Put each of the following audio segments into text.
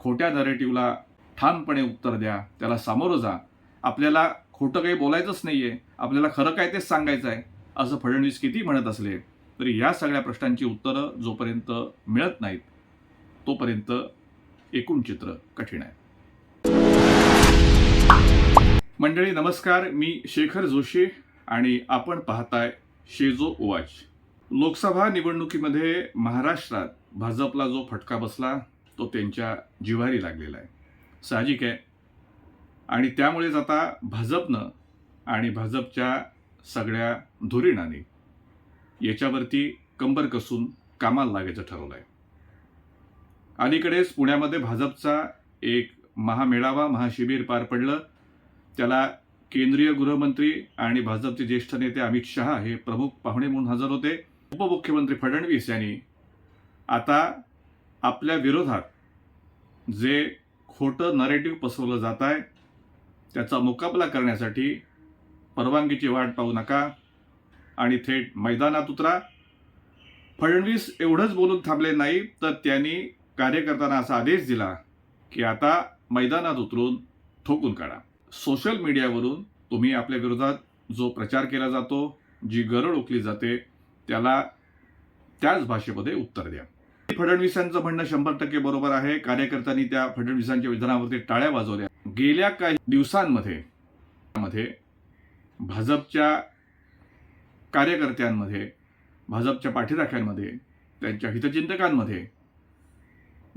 खोट्या नरेटिव्हला ठामपणे उत्तर द्या त्याला सामोरं जा. आपल्याला खोटं काही बोलायचंच नाही आहे आपल्याला खरं काय तेच सांगायचं आहे असं फडणवीस किती म्हणत असले तरी या सगळ्या प्रश्नांची उत्तरं जोपर्यंत मिळत नाहीत तोपर्यंत एकूण चित्र कठीण आहे. मंडळी नमस्कार. मी शेखर जोशी आणि आपण पाहताय शेजो ओवाच लोकसभा निवडणुकीमध्ये महाराष्ट्रात भाजपला जो फटका बसला तो त्यांच्या जिवारी लागलेला आहे. साहजिक आहे. आणि त्यामुळेच आता भाजपनं आणि भाजपच्या सगळ्या धुरीणाने याच्यावरती कंबर कसून कामाला लागायचं ठरवलं आहे. अलीकडेच पुण्यामध्ये भाजपचा एक महामेळावा महाशिबिर पार पडलं. त्याला केंद्रीय गृहमंत्री आणि भाजपचे ज्येष्ठ नेते अमित शहा हे प्रमुख पाहुणे म्हणून हजर होते. उपमुख्यमंत्री फडणवीस यांनी आता आपल्या विरोधात जे खोटं नरेटिव्ह पसरवलं जात आहे त्याचा मुकाबला करण्यासाठी परवानगीची वाट पाहू नका आणि थेट मैदानात उतरा. फडणवीस एवढंच बोलून थांबले नाही तर त्यांनी कार्यकर्त्यांना असा आदेश दिला की आता मैदानात उतरून ठोकून काढा. सोशल मीडियावरून तुम्ही आपल्या विरोधात जो प्रचार केला जातो जी गरड ओकली जाते त्याला त्याच भाषेमध्ये उत्तर द्या. फडणवीसांचं म्हणणं शंभर टक्के बरोबर आहे. कार्यकर्त्यांनी त्या फडणवीसांच्या विधानावरती टाळ्या वाजवल्या. गेल्या काही दिवसांमध्ये मध्ये भाजपच्या कार्यकर्त्यांमध्ये भाजपच्या पाठीराख्यांमध्ये त्यांच्या हितचिंतकांमध्ये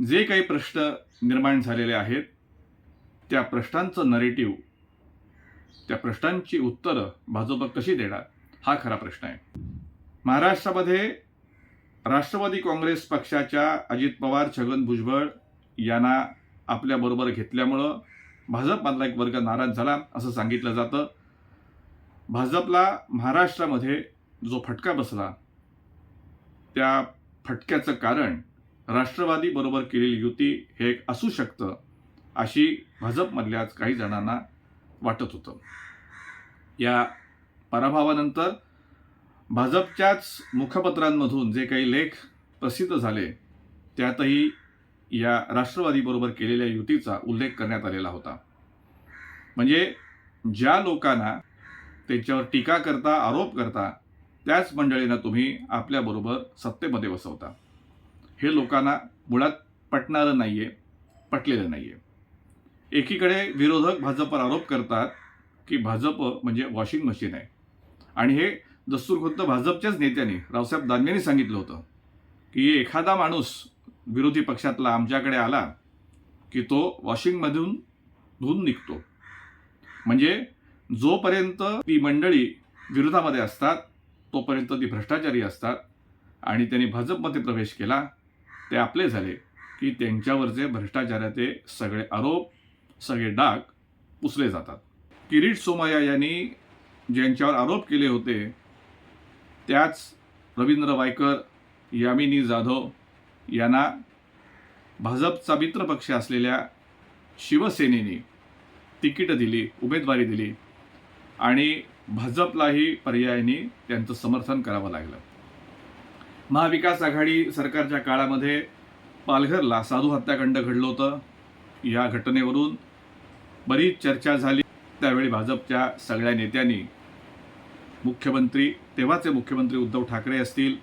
जे काही प्रश्न निर्माण झालेले आहेत त्या प्रश्नांचं नरेटिव्ह त्या प्रश्नांची उत्तरं भाजप कशी देणार हा खरा प्रश्न आहे. महाराष्ट्रामध्ये राष्ट्रवादी काँग्रेस पक्षाच्या अजित पवार छगन भुजबळ यांना आपल्याबरोबर घेतल्यामुळं भाजपमधला एक वर्ग नाराज झाला असं सांगितलं जातं. भाजपला महाराष्ट्रामध्ये जो फटका बसला त्या फटक्याचं कारण राष्ट्रवादीबरोबर केलेली युती हे एक असू शकतं अशी भाजपमधल्याच काही जणांना वाटत होतं. या पराभवानंतर भाजपच्याच मुखपत्रांमधून जे काही लेख प्रसिद्ध झाले त्यातही या राष्ट्रवादीबरोबर केलेल्या युतीचा उल्लेख करण्यात आलेला होता. म्हणजे ज्या लोकांना त्यांच्यावर टीका करता आरोप करता त्याच मंडळींना तुम्ही आपल्याबरोबर सत्तेमध्ये बसवता. हे लोकांना मुळात पटणारं नाही आहे पटलेलं नाही आहे एकीकडे विरोधक भाजपवर आरोप करतात की भाजप म्हणजे वॉशिंग मशीन आहे. आणि हे दस्तूरखुद्द भाजपच्याच नेत्याने रावसाहेब दानवेंनी सांगितलं होतं की एखादा माणूस विरोधी पक्षातला आमच्याकडे आला की तो वॉशिंगमधून धुवून निघतो. म्हणजे जोपर्यंत ती मंडळी विरोधामध्ये असतात तोपर्यंत ती भ्रष्टाचारी असतात आणि त्यांनी भाजपमध्ये प्रवेश केला ते आपले झाले की त्यांच्यावरचे भ्रष्टाचाराचे सगळे आरोप सगळे डाग पुसले जातात. किरीट सोमाया यांनी ज्यांच्यावर आरोप केले होते त्याच रवींद्र वायकर यामिनी जाधव यांना भाजपचा मित्रपक्ष असलेल्या शिवसेनेने तिकीट दिली उमेदवारी दिली आणि भाजपलाही पर्यायाने त्यांचं समर्थन करावं लागलं. महाविकास आघाडी सरकारच्या काळामध्ये पालघरला साधू हत्याकांड घडलं होतं. या घटनेवरून बरीच चर्चा झाली. त्यावेळी भाजपच्या सगळ्या नेत्यांनी मुख्यमंत्री तेव्हाचे मुख्यमंत्री उद्धव ठाकरे असतील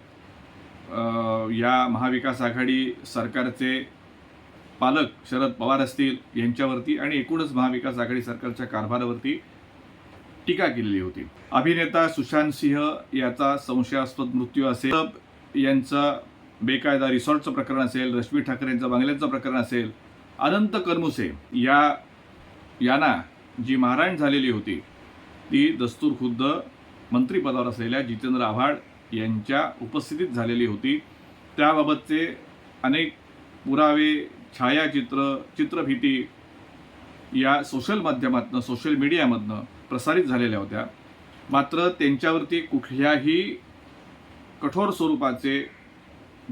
या महाविकास आघाडी सरकारचे पालक शरद पवार असतील यांच्यावरती आणि एकूणच महाविकास आघाडी सरकारच्या कारभारावरती टीका केलेली होती. अभिनेता सुशांत सिंह याचा संशयास्पद मृत्यू असेल. यांचं बेकायदा रिसॉर्टचं प्रकरण असेल रश्मी ठाकरे यांचं बंगल्यांचं प्रकरण असेल अनंत करमुसे या यांना जी मारहाण झालेली होती ती दस्तूर खुद्द मंत्रिपदावर असलेल्या जितेंद्र आव्हाड यांच्या उपस्थितीत झालेली होती. त्याबाबतचे अनेक पुरावे छायाचित्र चित्रफिती या सोशल माध्यमातनं सोशल मीडियामधनं प्रसारित झालेल्या होत्या. मात्र त्यांच्यावरती कुठल्याही कठोर स्वरूपाचे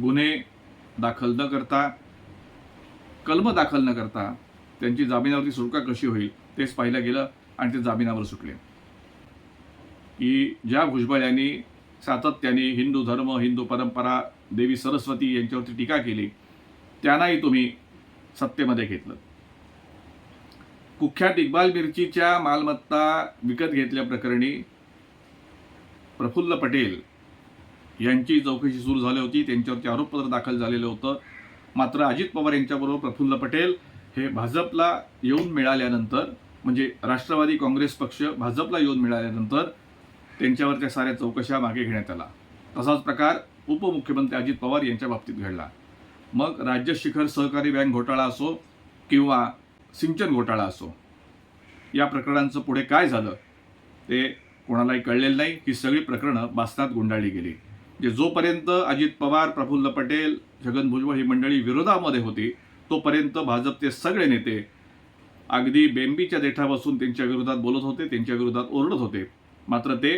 गुन्हे दाखल न करता कलम दाखल न करता त्यांची जामिनावरती सुटका कशी होईल तेच पाहिलं गेलं आणि ते जामिनावर सुटले. की ज्या भुजबळ यांनी सातत्याने हिंदू धर्म हिंदू परंपरा देवी सरस्वती यांच्यावरती टीका केली त्यांनाही तुम्ही सत्तेमध्ये घेतलं. कुख्यात इक्बाल मिरचीच्या मालमत्ता विकत घेतल्याप्रकरणी प्रफुल्ल पटेल यांची चौकशी सुरू झाली होती. त्यांच्यावरती आरोपपत्र दाखल झालेलं होतं. मात्र अजित पवार यांच्याबरोबर प्रफुल्ल पटेल हे भाजपला येऊन मिळाल्यानंतर म्हणजे राष्ट्रवादी काँग्रेस पक्ष भाजपला येऊन मिळाल्यानंतर त्यांच्यावरच्या साऱ्या चौकशा मागे घेण्यात आला. तसाच प्रकार उपमुख्यमंत्री अजित पवार यांच्या बाबतीत घडला. मग राज्य शिखर सहकारी बँक घोटाळा असो किंवा सिंचन घोटाळा असो या प्रकरणांचं पुढे काय झालं ते कोणालाही कळलेलं नाही. ही सगळी प्रकरणं बासनात गुंडाळली गेली. जे जोपर्यंत अजित पवार प्रफुल्ल पटेल छगन भुजबळ ही मंडळी विरोधामध्ये होती तोपर्यंत भाजपचे सगळे नेते अगदी बेंबीच्या देठा बसून त्यांच्या विरोधात बोलत होते त्यांच्या विरोधात ओरडत होते. मात्र ते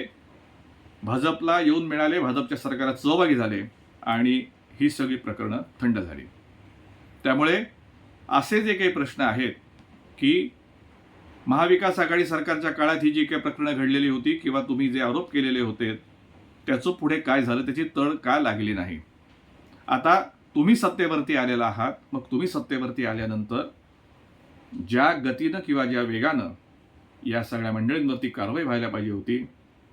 भाजपला येऊन मिळाले भाजपच्या सरकारात सहभागी झाले आणि ही सगळी प्रकरणं थंड झाली. त्यामुळे असे जे काही प्रश्न आहेत की महाविकास आघाडी सरकारच्या काळात ही जी काही प्रकरणं घडलेली होती किंवा तुम्ही जे आरोप केलेले होते त्याचं पुढे काय झालं त्याची तळ का लागली नाही? आता तुम्ही सत्तेवरती आलेला आहात मग तुम्ही सत्तेवरती आल्यानंतर ज्या गतीनं किंवा ज्या वेगानं या सगळ्या मंडळींवरती कारवाई व्हायला पाहिजे होती.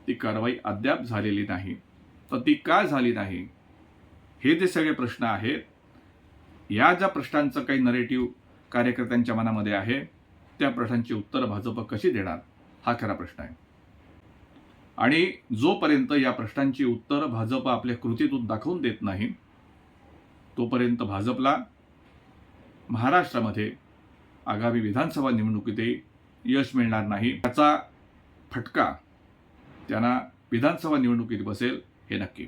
ती कारवाई अद्याप झालेली नाही. तर ती का झाली नाही? हे जे सगळे प्रश्न आहेत या ज्या प्रश्नांचं काही नरेटिव्ह कार्यकर्त्यांच्या मनामध्ये आहे त्या प्रश्नांची उत्तर भाजप कशी देणार? हा खरा प्रश्न आहे. आणि जोपर्यंत या प्रश्नांची उत्तर भाजप आपल्या कृतीतून दाखवून देत नाही तोपर्यंत भाजपला महाराष्ट्रामध्ये आगामी विधानसभा निवडणुकीतही यश मिळणार नाही त्याचा फटका त्यांना विधानसभा निवडणुकीत बसेल हे नक्की.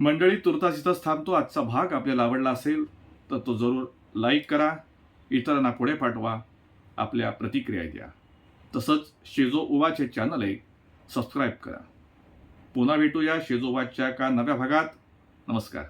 मंडळी तुर्तास इथंच थांबतो. आजचा भाग आपल्याला आवडला असेल तर तो जरूर लाईक करा. इतरांना पुढे पाठवा. आपल्या प्रतिक्रिया द्या. तसंच शेजो उवाचे एक सबस्क्राईब करा. पुन्हा भेटूया शेजोबाच्या का नव्या भागात. नमस्कार.